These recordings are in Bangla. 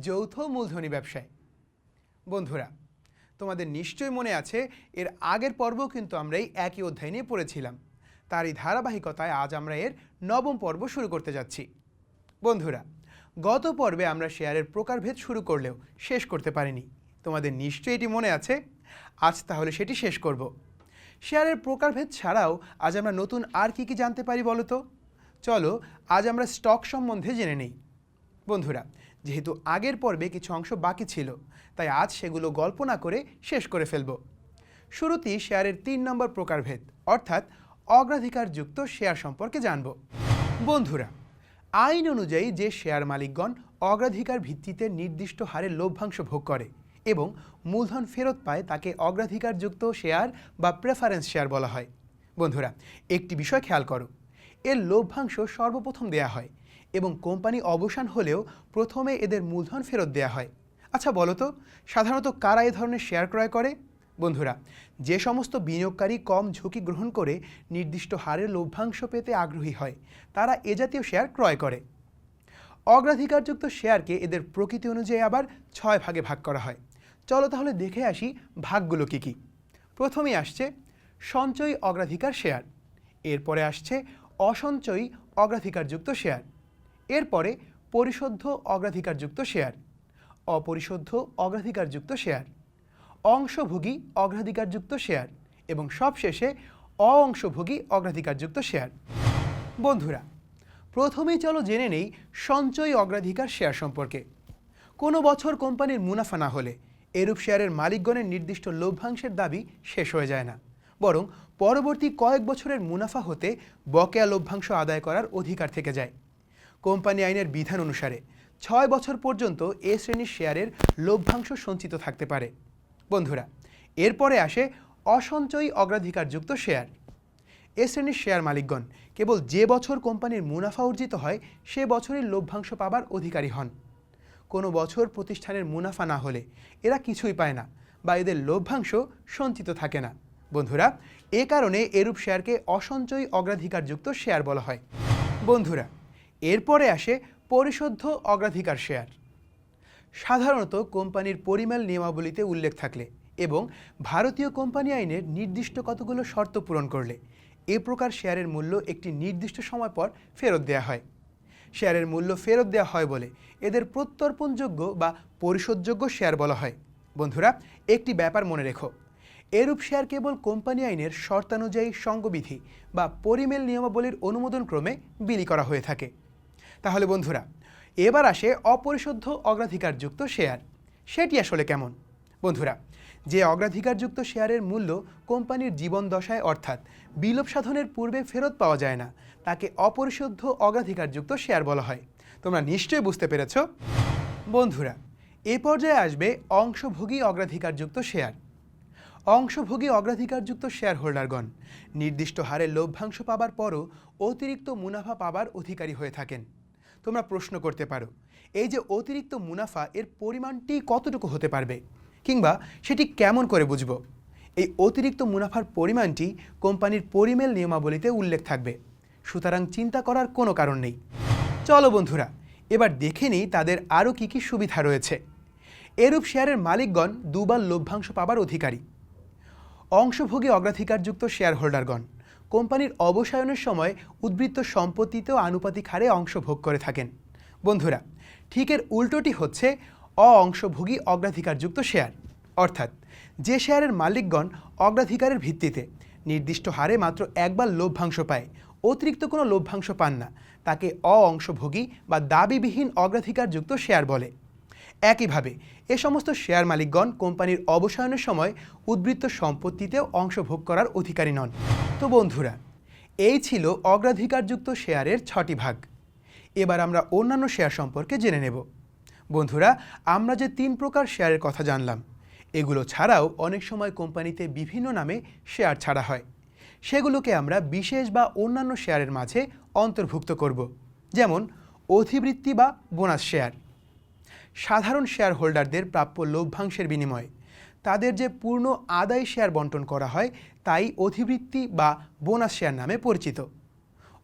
যৌথ মূলধনী ব্যবসায়। বন্ধুরা, তোমাদের নিশ্চয়ই মনে আছে, এর আগের পর্ব কিন্তু আমরা এই একই অধ্যায় নিয়ে পড়েছিলাম। তারই ধারাবাহিকতায় আজ আমরা এর নবম পর্ব শুরু করতে যাচ্ছি। বন্ধুরা, গত পর্বে আমরা শেয়ারের প্রকারভেদ শুরু করলেও শেষ করতে পারিনি। তোমাদের নিশ্চয়ই এটি মনে আছে? আজ তাহলে সেটি শেষ করব। শেয়ারের প্রকারভেদ ছাড়াও আজ আমরা নতুন আর কি কি জানতে পারি বলো তো? চলো, আজ আমরা স্টক সম্বন্ধে জেনে নেই। বন্ধুরা যেহেতু আগের পর্বে কিছু অংশ বাকি ছিল, তাই আজ সেগুলো গল্প না করে শেষ করে ফেলব। শুরুতেই শেয়ারের তিন নম্বর প্রকারভেদ, অর্থাৎ অগ্রাধিকারযুক্ত শেয়ার সম্পর্কে জানব। বন্ধুরা, আইন অনুযায়ী যে শেয়ার মালিকগণ অগ্রাধিকার ভিত্তিতে নির্দিষ্ট হারে লভ্যাংশ ভোগ করে এবং মূলধন ফেরত পায়, তাকে অগ্রাধিকারযুক্ত শেয়ার বা প্রেফারেন্স শেয়ার বলা হয়। বন্ধুরা, একটি বিষয় খেয়াল করো, এর লভ্যাংশ সর্বপ্রথম দেয়া হয় এবং কোম্পানি অবসান হলেও প্রথমে এদের মূলধন ফেরত দেয়া হয়। আচ্ছা বলো তো সাধারণত কারা এ ধরনের শেয়ার ক্রয় করে? বন্ধুরা, যে সমস্ত বিনিয়োগকারী কম ঝুঁকি গ্রহণ করে নির্দিষ্ট হারে লভ্যাংশ পেতে আগ্রহী হয়, তারা এ জাতীয় শেয়ার ক্রয় করে। অগ্রাধিকারযুক্ত শেয়ারকে এদের প্রকৃতি অনুযায়ী আবার ছয় ভাগে ভাগ করা হয়। চলো তাহলে দেখে আসি ভাগগুলো কী কী। প্রথমেই আসছে সঞ্চয়ী অগ্রাধিকার শেয়ার, এরপরে আসছে অসঞ্চয়ী অগ্রাধিকারযুক্ত শেয়ার। এরপরে পরিশোধ্য অগ্রাধিকারযুক্ত শেয়ার অপরিশোধ্য অগ্রাধিকারযুক্ত শেয়ার, অংশভোগী অগ্রাধিকারযুক্ত শেয়ার এবং সবশেষে অঅংশভোগী অগ্রাধিকারযুক্ত শেয়ার। বন্ধুরা, প্রথমেই চলো জেনে নেই সঞ্চয়ী অগ্রাধিকার শেয়ার সম্পর্কে। কোনো বছর কোম্পানির মুনাফা না হলে এরূপ শেয়ারের মালিকগণের নির্দিষ্ট লভ্যাংশের দাবি শেষ হয়ে যায় না, বরং পরবর্তী কয়েক বছরের মুনাফা হতে বকেয়া লভ্যাংশ আদায় করার অধিকার থেকে যায়। কোম্পানি আইনের বিধান অনুসারে ছয় বছর পর্যন্ত এ শ্রেণির শেয়ারের লভ্যাংশ সঞ্চিত থাকতে পারে। বন্ধুরা, এরপরে আসে অসঞ্চয়ী অগ্রাধিকারযুক্ত শেয়ার। এ শ্রেণির শেয়ার মালিকগণ কেবল যে বছর কোম্পানির মুনাফা অর্জিত হয়, সে বছরের লভ্যাংশ পাবার অধিকারী হন। কোনো বছর প্রতিষ্ঠানের মুনাফা না হলে এরা কিছুই পায় না বা এদের লভ্যাংশ সঞ্চিত থাকে না। বন্ধুরা, এ কারণে এরূপ শেয়ারকে অসঞ্চয়ী অগ্রাধিকারযুক্ত শেয়ার বলা হয়। বন্ধুরা এরপরে আসে পরিশোধ্য অগ্রাধিকার শেয়ার। সাধারণত কোম্পানির পরিমাণ নিয়মাবলীতে উল্লেখ থাকলে এবং ভারতীয় কোম্পানি আইনের নির্দিষ্ট কতগুলো শর্ত পূরণ করলে এ প্রকার শেয়ারের মূল্য একটি নির্দিষ্ট সময় পর ফেরত দেওয়া হয়। শেয়ারের মূল্য ফেরত দেওয়া হয় বলে এদের প্রত্যর্পণযোগ্য বা পরিশোধযোগ্য শেয়ার বলা হয়। বন্ধুরা, একটি ব্যাপার মনে রেখো। এরূপ শেয়ার কেবল কোম্পানি আইনের শর্তানুযায়ী সঙ্গবিধি বা পরিমেল নিয়মাবলীর অনুমোদন ক্রমে বিলি করা হয়ে থাকে। তাহলে বন্ধুরা, এবার আসে অপরিশোধ্য অগ্রাধিকারযুক্ত শেয়ার। সেটি আসলে কেমন? বন্ধুরা, যে অগ্রাধিকারযুক্ত শেয়ারের মূল্য কোম্পানির জীবন দশায়, অর্থাৎ বিলোপ সাধনের পূর্বে ফেরত পাওয়া যায় না, তাকে অপরিশুদ্ধ অগ্রাধিকারযুক্ত শেয়ার বলা হয়। তোমরা নিশ্চয়ই বুঝতে পেরেছ? বন্ধুরা, এ পর্যায়ে আসবে অংশভোগী অগ্রাধিকারযুক্ত শেয়ার। অংশভোগী অগ্রাধিকারযুক্ত শেয়ার হোল্ডারগণ নির্দিষ্ট হারে লভ্যাংশ পাবার পরও অতিরিক্ত মুনাফা পাবার অধিকারী হয়ে থাকেন। তোমরা প্রশ্ন করতে পারো। এই যে অতিরিক্ত মুনাফা, এর পরিমাণটি কতটুকু হতে পারবে? কিংবা সেটি কেমন করে বুঝব? এই অতিরিক্ত মুনাফার পরিমাণটি কোম্পানির পরিমেল নিয়মাবলীতে উল্লেখ থাকবে। সুতরাং চিন্তা করার কোনো কারণ নেই। চলো বন্ধুরা, এবার দেখে নিই তাদের আরও কী কী সুবিধা রয়েছে। এরূপ শেয়ারের মালিকগণ দুবার লভ্যাংশ পাবার অধিকারী। অংশভোগী অগ্রাধিকারযুক্ত শেয়ার হোল্ডারগণ কোম্পানির অবসায়নের সময় উদ্বৃত্ত সম্পত্তিতেও আনুপাতিক হারে অংশ ভোগ করে থাকেন। বন্ধুরা, ঠিক এর উল্টোটি হচ্ছে অ অংশভোগী অগ্রাধিকারযুক্ত শেয়ার। অর্থাৎ, যে শেয়ারের মালিকগণ অগ্রাধিকারের ভিত্তিতে নির্দিষ্ট হারে মাত্র একবার লভ্যাংশ পায়, অতিরিক্ত কোনো লভ্যাংশ পান না, তাকে অ অংশভোগী বা দাবিবিহীন অগ্রাধিকারযুক্ত শেয়ার বলে। একইভাবে এ সমস্ত শেয়ার মালিকগণ কোম্পানির অবসায়নের সময় উদ্বৃত্ত সম্পত্তিতেও অংশ ভোগ করার অধিকারী নন। তো বন্ধুরা, এই ছিল অগ্রাধিকারযুক্ত শেয়ারের ছটি ভাগ। এবার আমরা অন্যান্য শেয়ার সম্পর্কে জেনে নেব। বন্ধুরা, আমরা যে তিন প্রকার শেয়ারের কথা জানলাম, এগুলো ছাড়াও অনেক সময় কোম্পানিতে বিভিন্ন নামে শেয়ার ছাড়া হয়। সেগুলোকে আমরা বিশেষ বা অন্যান্য শেয়ারের মাঝে অন্তর্ভুক্ত করব, যেমন অধিবৃত্তি বা বোনাস শেয়ার। সাধারণ শেয়ার হোল্ডারদের প্রাপ্য লভ্যাংশের বিনিময়ে। তাদের যে পূর্ণ আদায় শেয়ার বন্টন করা হয়, তাই অধিবৃত্তি বা বোনাস শেয়ার নামে পরিচিত।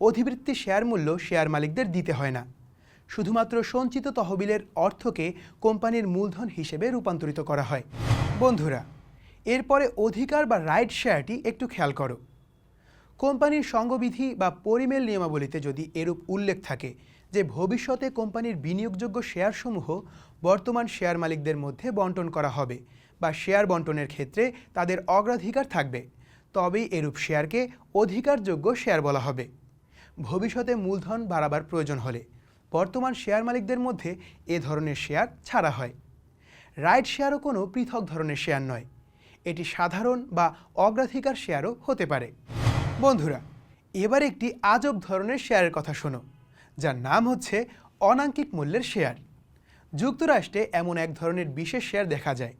অধিবৃত্তি শেয়ার মূল্য শেয়ার মালিকদের দিতে হয় না। শুধুমাত্র সঞ্চিত তহবিলের অর্থকে কোম্পানির মূলধন হিসেবে রূপান্তরিত করা হয়। বন্ধুরা, এরপরে অধিকার বা রাইট শেয়ারটি একটু খেয়াল করো। কোম্পানির সঙ্গবিধি বা পরিমেল নিয়মাবলীতে যদি এরূপ উল্লেখ থাকে যে ভবিষ্যতে কোম্পানির বিনিয়োগযোগ্য শেয়ারসমূহ বর্তমান শেয়ার মালিকদের মধ্যে বন্টন করা হবে বা শেয়ার বন্টনের ক্ষেত্রে তাদের অগ্রাধিকার থাকবে। তবেই এরূপ শেয়ারকে অধিকারযোগ্য শেয়ার বলা হবে। ভবিষ্যতে মূলধন বাড়াবার প্রয়োজন হলে বর্তমান শেয়ার মালিকদের মধ্যে এ ধরনের শেয়ার ছাড়া হয়। রাইট শেয়ারও কোনো পৃথক ধরনের শেয়ার নয়। এটি সাধারণ বা অগ্রাধিকার শেয়ারও হতে পারে। বন্ধুরা, এবার একটি আজব ধরনের শেয়ারের কথা শোনো। যার নাম হচ্ছে অনাঙ্কিক মূল্যের শেয়ার। যুক্তরাষ্ট্রে এমন এক ধরনের বিশেষ শেয়ার দেখা যায়,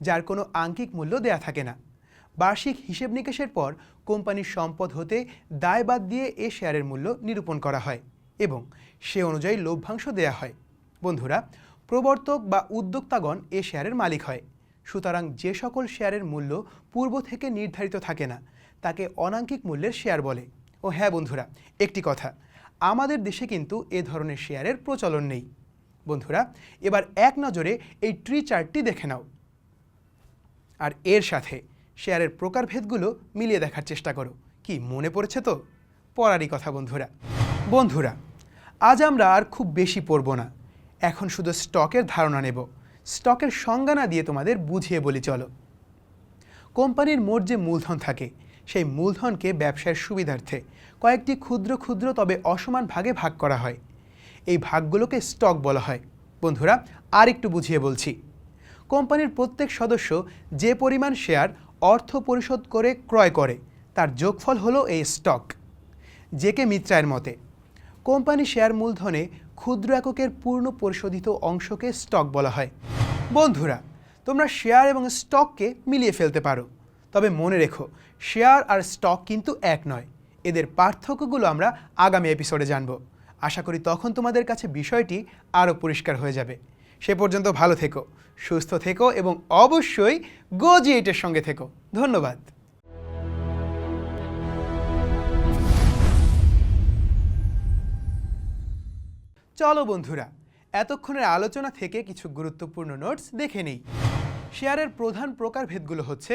যার কোনো আঙ্কিক মূল্য দেয়া থাকে না। বার্ষিক হিসেব নিকেশের পর কোম্পানির সম্পদ হতে দায় বাদ দিয়ে এ শেয়ারের মূল্য নিরূপণ করা হয় এবং সে অনুযায়ী লভ্যাংশ দেয়া হয়। বন্ধুরা, প্রবর্তক বা উদ্যোক্তাগণ এ শেয়ারের মালিক হয়। সুতরাং যে সকল শেয়ারের মূল্য পূর্ব থেকে নির্ধারিত থাকে না, তাকে অনাঙ্কিক মূল্যের শেয়ার বলে। ও হ্যাঁ বন্ধুরা, একটি কথা আমাদের দেশে কিন্তু এ ধরনের শেয়ারের প্রচলন নেই। বন্ধুরা, এবার এক নজরে এই ট্রি চার্টটি দেখে নাও। আর এর সাথে শেয়ারের প্রকারভেদগুলো মিলিয়ে দেখার চেষ্টা করো। কি মনে পড়েছে তো? পড়ারই কথা, বন্ধুরা। বন্ধুরা, আজ আমরা আর খুব বেশি পড়ব না। এখন শুধু স্টকের ধারণা নেব। স্টকের সংজ্ঞা না দিয়ে তোমাদের বুঝিয়ে বলি, চলো। কোম্পানির মোট যে মূলধন থাকে, সেই মূলধনকে ব্যবসায়ের সুবিধার্থে কয়েকটি ক্ষুদ্র ক্ষুদ্র তবে অসমান ভাগে ভাগ করা হয়। এই ভাগগুলোকে স্টক বলা হয়। বন্ধুরা আর একটু বুঝিয়ে বলছি। কোম্পানির প্রত্যেক সদস্য যে পরিমাণ শেয়ার অর্থ পরিশোধ করে ক্রয় করে, তার যোগফল হলো এই স্টক। জেকে মিত্রায়ের মতে, কোম্পানি শেয়ার মূলধনে ক্ষুদ্র এককের পূর্ণ পরিশোধিত অংশকে স্টক বলা হয়। বন্ধুরা, তোমরা শেয়ার এবং স্টককে মিলিয়ে ফেলতে পারো। তবে মনে রেখো, শেয়ার আর স্টক কিন্তু এক নয়। এদের পার্থক্যগুলো আমরা আগামী এপিসোডে জানব। আশা করি তখন তোমাদের কাছে বিষয়টি আরও পরিষ্কার হয়ে যাবে। সে পর্যন্ত ভালো থেকো, সুস্থ থেকো এবং অবশ্যই গো জি এইটের সঙ্গে থেকো। ধন্যবাদ। চলো বন্ধুরা, এতক্ষণের আলোচনা থেকে কিছু গুরুত্বপূর্ণ নোটস দেখে নেই। শেয়ারের প্রধান প্রকারভেদগুলো হচ্ছে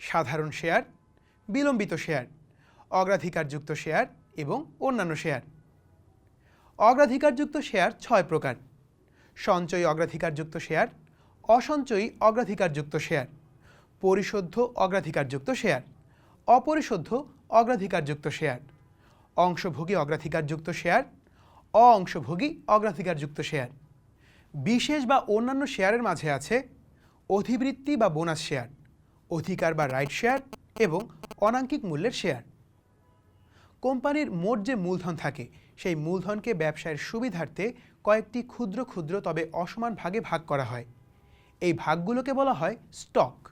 সাধারণ শেয়ার বিলম্বিত শেয়ার অগ্রাধিকারযুক্ত শেয়ার এবং অন্যান্য শেয়ার। অগ্রাধিকারযুক্ত শেয়ার ছয় প্রকার। সঞ্চয়ী অগ্রাধিকারযুক্ত শেয়ার, অসঞ্চয়ী অগ্রাধিকারযুক্ত শেয়ার, পরিশোধ্য অগ্রাধিকারযুক্ত শেয়ার, অপরিশোধ্য অগ্রাধিকারযুক্ত শেয়ার, অংশভোগী অগ্রাধিকারযুক্ত শেয়ার অংশভোগী অগ্রাধিকারযুক্ত শেয়ার। বিশেষ বা অন্যান্য শেয়ারের মাঝে আছে অধিবৃত্তি বা বোনাস শেয়ার, অধিকার বা রাইট শেয়ার এবং অনাঙ্কিক মূল্যের শেয়ার। কোম্পানির মোট যে মূলধন থাকে, সেই মূলধনকে ব্যবসায়ের সুবিধার্থে কয়েকটি ক্ষুদ্র ক্ষুদ্র তবে অসমান ভাগে ভাগ করা হয়। এই ভাগগুলোকে বলা হয় স্টক।